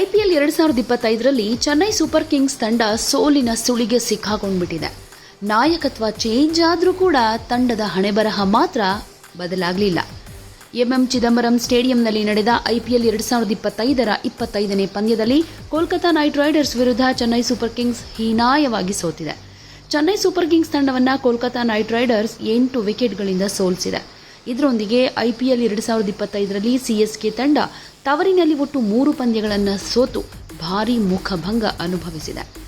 IPL ಎರಡ್ ಸಾವಿರದ ಇಪ್ಪತ್ತೈದರಲ್ಲಿ Chennai super Kings ತಂಡ ಸೋಲಿನ ಸುಳಿಗೆ ಸಿಕ್ಕಾಕೊಂಡ್ಬಿಟ್ಟಿದೆ. ನಾಯಕತ್ವ ಚೇಂಜ್ ಆದರೂ ಕೂಡ ತಂಡದ ಹಣೆಬರಹ ಮಾತ್ರ ಬದಲಾಗಲಿಲ್ಲ. ಎಂಎಂ ಚಿದಂಬರಂ ಸ್ಟೇಡಿಯಂನಲ್ಲಿ ನಡೆದ ಐಪಿಎಲ್ ಎರಡ್ ಸಾವಿರದ ಇಪ್ಪತ್ತೈದರ ಇಪ್ಪತ್ತೈದನೇ ಪಂದ್ಯದಲ್ಲಿ ಕೋಲ್ಕತಾ ನೈಟ್ ರೈಡರ್ಸ್ ವಿರುದ್ಧ ಚೆನ್ನೈ ಸೂಪರ್ ಕಿಂಗ್ಸ್ ಹೀನಾಯವಾಗಿ ಸೋತಿದೆ. ಚೆನ್ನೈ ಸೂಪರ್ ಕಿಂಗ್ಸ್ ತಂಡವನ್ನು ಕೋಲ್ಕತಾ ನೈಟ್ ರೈಡರ್ಸ್ ಎಂಟು ವಿಕೆಟ್ಗಳಿಂದ ಸೋಲಿಸಿದೆ. ಇದರೊಂದಿಗೆ ಐಪಿಎಲ್ ಎರಡು ಸಾವಿರದ ಇಪ್ಪತ್ತೈದರಲ್ಲಿ ಸಿಎಸ್ಕೆ ತಂಡ ತವರಿನಲ್ಲಿ ಒಟ್ಟು ಮೂರು ಪಂದ್ಯಗಳನ್ನು ಸೋತು ಭಾರೀ ಮುಖಭಂಗ ಅನುಭವಿಸಿದೆ.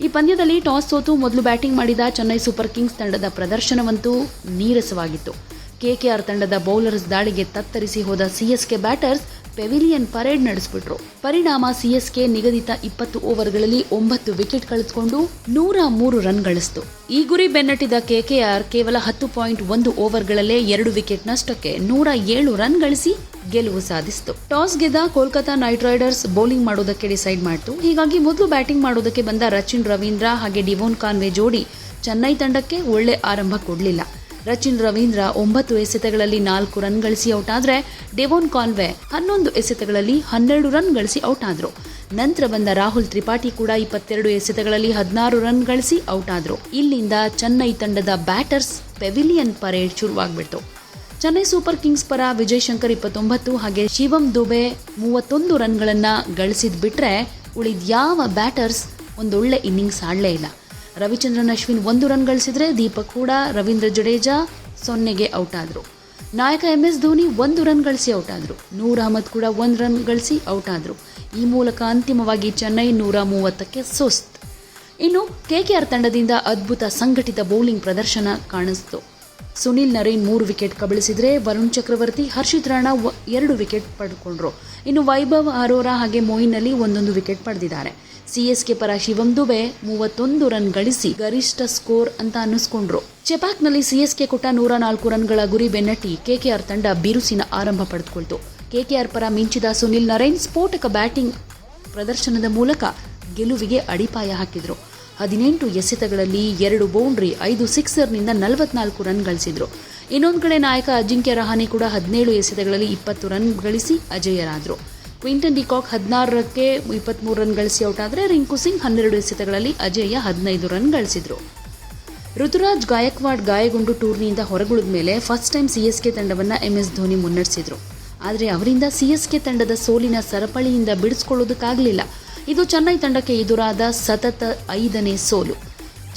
ಈ ಪಂದ್ಯದಲ್ಲಿ ಟಾಸ್ ಸೋತು ಮೊದಲು ಬ್ಯಾಟಿಂಗ್ ಮಾಡಿದ ಚೆನ್ನೈ ಸೂಪರ್ ಕಿಂಗ್ಸ್ ತಂಡದ ಪ್ರದರ್ಶನವಂತೂ ನೀರಸವಾಗಿತ್ತು. ಕೆಕೆಆರ್ ತಂಡದ ಬೌಲರ್ಸ್ ದಾಳಿಗೆ ತತ್ತರಿಸಿ ಹೋದ ಸಿಎಸ್ಕೆ ಬ್ಯಾಟರ್ಸ್ ಪೆವಿಲಿಯನ್ ಪರೇಡ್ ನಡೆಸಿಬಿಟ್ರು. ಪರಿಣಾಮ ಸಿಎಸ್ಕೆ ನಿಗದಿತ ಇಪ್ಪತ್ತು ಓವರ್ಗಳಲ್ಲಿ ಒಂಬತ್ತು ವಿಕೆಟ್ ಕಳೆದುಕೊಂಡು ನೂರ ಮೂರು ರನ್ ಗಳಿಸಿತು. ಈ ಗುರಿ ಬೆನ್ನಟ್ಟಿದ ಕೆಕೆಆರ್ ಕೇವಲ ಹತ್ತು ಪಾಯಿಂಟ್ ಒಂದು ಓವರ್ಗಳಲ್ಲೇ ಎರಡು ವಿಕೆಟ್ ನಷ್ಟಕ್ಕೆ ನೂರ ಏಳು ರನ್ ಗಳಿಸಿ ಗೆಲುವು ಸಾಧಿಸಿತು. ಟಾಸ್ ಗೆದ್ದ ಕೋಲ್ಕತಾ ನೈಟ್ ರೈಡರ್ಸ್ ಬೌಲಿಂಗ್ ಮಾಡೋದಕ್ಕೆ ಡಿಸೈಡ್ ಮಾಡಿತು. ಹೀಗಾಗಿ ಮೊದಲು ಬ್ಯಾಟಿಂಗ್ ಮಾಡೋದಕ್ಕೆ ಬಂದ ರಚಿನ್ ರವೀಂದ್ರ ಹಾಗೆ ಡಿವೋನ್ ಕಾನ್ವೆ ಜೋಡಿ ಚೆನ್ನೈ ತಂಡಕ್ಕೆ ಒಳ್ಳೆ ಆರಂಭ ಕೊಡಲಿಲ್ಲ. ರಚಿನ್ ರವೀಂದ್ರ ಒಂಬತ್ತು ಎಸೆತಗಳಲ್ಲಿ ನಾಲ್ಕು ರನ್ ಗಳಿಸಿ ಔಟ್ ಆದ್ರೆ ಡೆವೋನ್ ಕಾನ್ವೆ ಹನ್ನೊಂದು ಎಸೆತಗಳಲ್ಲಿ ಹನ್ನೆರಡು ರನ್ ಗಳಿಸಿ ಔಟ್ ಆದ್ರು. ನಂತರ ಬಂದ ರಾಹುಲ್ ತ್ರಿಪಾಠಿ ಕೂಡ ಇಪ್ಪತ್ತೆರಡು ಎಸೆತಗಳಲ್ಲಿ ಹದಿನಾರು ರನ್ ಗಳಿಸಿ ಔಟ್ ಆದ್ರು. ಇಲ್ಲಿಂದ ಚೆನ್ನೈ ತಂಡದ ಬ್ಯಾಟರ್ಸ್ ಪೆವಿಲಿಯನ್ ಪರೇಡ್ ಶುರುವಾಗ್ಬಿಡ್ತು. ಚೆನ್ನೈ ಸೂಪರ್ ಕಿಂಗ್ಸ್ ಪರ ವಿಜಯ್ ಶಂಕರ್ ಇಪ್ಪತ್ತೊಂಬತ್ತು ಹಾಗೆ ಶಿವಂ ದುಬೆ ಮೂವತ್ತೊಂದು ರನ್ಗಳನ್ನು ಗಳಿಸಿದ್ ಬಿಟ್ರೆ ಉಳಿದ್ಯಾವ ಬ್ಯಾಟರ್ಸ್ ಒಂದೊಳ್ಳೆ ಇನ್ನಿಂಗ್ಸ್ ಆಡಲೇ ಇಲ್ಲ. ರವಿಚಂದ್ರನ್ ಅಶ್ವಿನ್ ಒಂದು ರನ್ ಗಳಿಸಿದ್ರೆ ದೀಪಕ್ ಕೂಡ ರವೀಂದ್ರ ಜಡೇಜಾ ಸೊನ್ನೆಗೆ ಔಟ್ ಆದರು. ನಾಯಕ ಎಂ ಎಸ್ ಧೋನಿ ಒಂದು ರನ್ ಗಳಿಸಿ ಔಟ್ ಆದರು. ನೂರ್ ಅಹಮದ್ ಕೂಡ ಒಂದು ರನ್ ಗಳಿಸಿ ಔಟ್ ಆದರು. ಈ ಮೂಲಕ ಅಂತಿಮವಾಗಿ ಚೆನ್ನೈ ನೂರ ಮೂವತ್ತಕ್ಕೆ ಸುಸ್ತ್. ಇನ್ನು ಕೆಕೆಆರ್ ತಂಡದಿಂದ ಅದ್ಭುತ ಸಂಘಟಿತ ಬೌಲಿಂಗ್ ಪ್ರದರ್ಶನ ಕಾಣಿಸ್ತು. ಸುನಿಲ್ ನರೇನ್ ಮೂರು ವಿಕೆಟ್ ಕಬಳಿಸಿದ್ರೆ ವರುಣ್ ಚಕ್ರವರ್ತಿ, ಹರ್ಷಿತ್ ರಾಣಾ ಎರಡು ವಿಕೆಟ್ ಪಡ್ಕೊಂಡ್ರು. ಇನ್ನು ವೈಭವ್ ಅರೋರಾ ಹಾಗೆ ಮೊಯಿನ್ ಅಲಿ ಒಂದೊಂದು ವಿಕೆಟ್ ಪಡೆದಿದ್ದಾರೆ. ಸಿಎಸ್ಕೆ ಪರ ಶಿವಂ ದುಬೆ ಮೂವತ್ತೊಂದು ರನ್ ಗಳಿಸಿ ಗರಿಷ್ಠ ಸ್ಕೋರ್ ಅಂತ ಅನ್ನಿಸ್ಕೊಂಡ್ರು. ಚೆಪಾಕ್ನಲ್ಲಿ ಸಿಎಸ್ಕೆ ಕೊಟ್ಟ ನೂರ ನಾಲ್ಕು ರನ್ಗಳ ಗುರಿ ಬೆನ್ನಟ್ಟಿ ಕೆಕೆಆರ್ ತಂಡ ಬಿರುಸಿನ ಆರಂಭ ಪಡೆದುಕೊಳ್ತು. ಕೆಕೆಆರ್ ಪರ ಮಿಂಚಿದ ಸುನಿಲ್ ನರೇನ್ ಸ್ಫೋಟಕ ಬ್ಯಾಟಿಂಗ್ ಪ್ರದರ್ಶನದ ಮೂಲಕ ಗೆಲುವಿಗೆ ಅಡಿಪಾಯ ಹಾಕಿದ್ರು. ಹದಿನೆಂಟು ಎಸೆತಗಳಲ್ಲಿ ಎರಡು ಬೌಂಡ್ರಿ, ಐದು ಸಿಕ್ಸರ್ನಿಂದ ನಲವತ್ನಾಲ್ಕು ರನ್ ಗಳಿಸಿದ್ರು. ಇನ್ನೊಂದು ಕಡೆ ನಾಯಕ ಅಜಿಂಕ್ಯ ರಹಾನೆ ಕೂಡ ಹದಿನೇಳು ಎಸೆತಗಳಲ್ಲಿ ಇಪ್ಪತ್ತು ರನ್ ಗಳಿಸಿ ಅಜೇಯರಾದರು. ಕ್ವಿಂಟನ್ ಡಿಕಾಕ್ ಹದಿನಾರಕ್ಕೆ ಇಪ್ಪತ್ಮೂರು ರನ್ ಗಳಿಸಿ ಔಟ್ ಆದರೆ ರಿಂಕು ಸಿಂಗ್ ಹನ್ನೆರಡು ಎಸೆತಗಳಲ್ಲಿ ಅಜಯ್ಯ ಹದಿನೈದು ರನ್ ಗಳಿಸಿದರು. ಋತುರಾಜ್ ಗಾಯಕ್ವಾಡ್ ಗಾಯಗೊಂಡು ಟೂರ್ನಿಯಿಂದ ಹೊರಗುಳಿದ ಮೇಲೆ first time CSK M MS Dhoni ಮುನ್ನಡೆಸಿದ್ರು. ಆದರೆ ಅವರಿಂದ ಸಿಎಸ್ಕೆ ತಂಡದ ಸೋಲಿನ ಸರಪಳಿಯಿಂದ ಬಿಡಿಸ್ಕೊಳ್ಳೋದಕ್ಕಾಗಲಿಲ್ಲ. ಇದು ಚೆನ್ನೈ ತಂಡಕ್ಕೆ ಎದುರಾದ ಸತತ ಐದನೇ ಸೋಲು.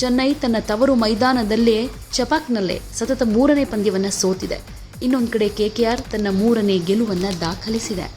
ಚೆನ್ನೈ ತನ್ನ ತವರು ಮೈದಾನದಲ್ಲೇ ಚಪಾಕ್ನಲ್ಲೇ ಸತತ ಮೂರನೇ ಪಂದ್ಯವನ್ನು ಸೋತಿದೆ. ಇನ್ನೊಂದು ಕಡೆ ಕೆಕೆಆರ್ ತನ್ನ ಮೂರನೇ ಗೆಲುವನ್ನು ದಾಖಲಿಸಿದೆ.